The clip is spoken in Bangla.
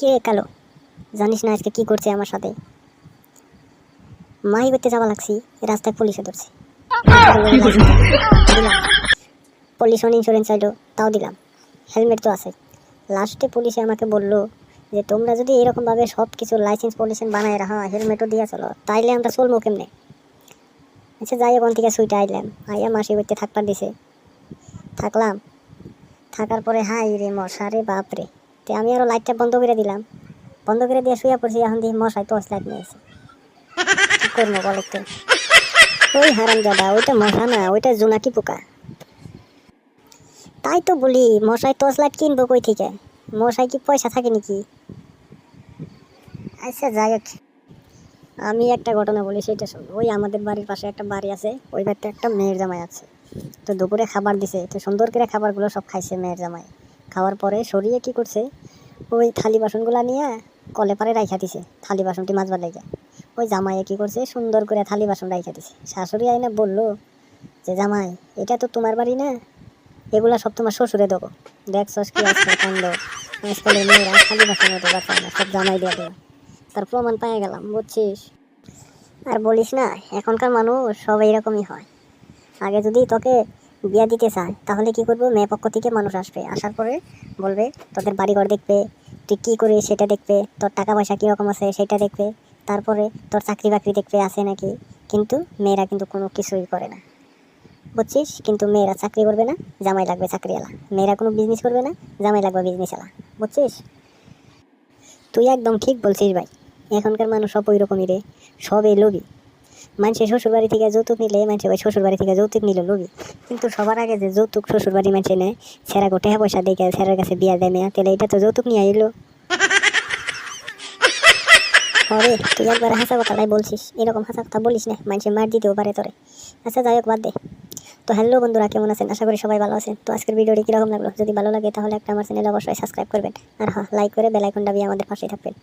কে কালো জানিস না আজকে কি করছে আমার সাথে? মাই করতে যাওয়া লাগছি রাস্তায় পুলিশে ধরছে। পলিউশন ইন্স্যুরেন্স চাইলো তাও দিলাম। হেলমেট তো আছে। লাস্টে পুলিশে আমাকে বলল যে তোমরা যদি এরকমভাবে সব কিছু লাইসেন্স পলিউশন বানায় রাখা হেলমেটও দিয়ে চলো তাইলে আমরা চলবো কেমনে? আচ্ছা যাই ওখান থেকে সুইটা আইলাম। আইয়া মাসি করতে থাকবার দিছে। থাকলাম। থাকার পরে হাই রে মশা রে বাপ রে তে আমি আরও লাইটটা বন্ধ করে দিলাম। বন্ধ করে দিয়ে শুয়ে পড়ছি, এখন দিয়ে মশাই টর্চ লাইট নিয়ে কি করব বলো তো? ওই হারাম দাদা ওইটা মশা না, ওইটা জোনাকি পোকা। তাই তো বলি মশাই টর্চ লাইট কিনবো কই থেকে? মশাই কি পয়সা থাকে নাকি? আচ্ছা যাই হোক। আমি একটা ঘটনা বলি, সেটা শোন। ওই আমাদের বাড়ির পাশে একটা বাড়ি আছে, ওই বাড়িতে একটা মেয়ের জামাই আছে। তো দুপুরে খাবার দিছে, তো সুন্দর করে খাবারগুলো সব খাইছে মেয়ের জামাই। খাওয়ার পরে সরিয়ে কি করছে? ওই থালি বাসনগুলো নিয়ে কলে পারে রাইখা দিছে, থালি বাসনটি মাজবার লেগে ওই জামাইয়ে কি করছে? সুন্দর করে থালি বাসন রাইখা দিছে। শাশুড়ি আইনা বলল, যে জামাই, এটা তো তোমার বাড়ি না? এগুলা সব তোমার শ্বশুরে দেবো। দেখছস কি থালি বাসনে সব জামাই দিয়ে দেবে। তার প্রমাণ পেয়ে গেলাম, বুঝছিস? আর বলিস না, এখনকার মানুষ সব এইরকমই হয়। আগে যদি তোকে বিয়া দিতে চায় তাহলে কি করব? মেয়ে পক্ষ থেকে মানুষ আসবে, আসার পরে বলবে, তোদের বাড়িঘর দেখবে, তুই কী করিস সেটা দেখবে, তোর টাকা পয়সা কীরকম আছে সেটা দেখবে, তারপরে তোর চাকরি বাকরি দেখবে, আছে নাকি? কিন্তু মেয়েরা কিন্তু কোনো কিছুই করে না। বুঝছিস? কিন্তু মেয়েরা চাকরি করবে না, জামাই লাগবে চাকরিওয়ালা। মেয়েরা কোনো বিজনেস করবে না, জামাই লাগবে বিজনেসওয়ালা বুঝছিস? তুই একদম ঠিক বলছিস ভাই, এখনকার মানুষ সব ওই রকমই রে সবই লোভী। মানুষের শ্বশুর বাড়ি থেকে যৌতুক নিলে মানুষে ওই শ্বশুর বাড়ি থেকে যৌতুক নিল লোভী। কিন্তু সবার আগে যে যৌতুক শ্বশুর বাড়ি মানুষে নেয় সেরা গোটে পয়সা দেখে সেরার কাছে বিয়া দেয় মেয়া। তাহলে এটা তো যৌতুক নিয়ে আইলো। আরে, তুই একবার হাসা কথাটাই বলছিস। এরকম হাসা কথা বলিস না মানুষে মার দিতেও পারে তোরে। আচ্ছা যাই হোক, বাদ দে। তো হ্যালো বন্ধুরা, কেমন আছেন? আশা করি সবাই ভালো আছেন। তো আজকের ভিডিওটি কীরকম লাগল? যদি ভালো লাগে তাহলে একটা আমার চ্যানেল অবশ্যই সাবস্ক্রাইব করবেন। আর হ্যাঁ লাইক করে বেলাইকন দাবিয়ে আমাদের পাশেই থাকবেন।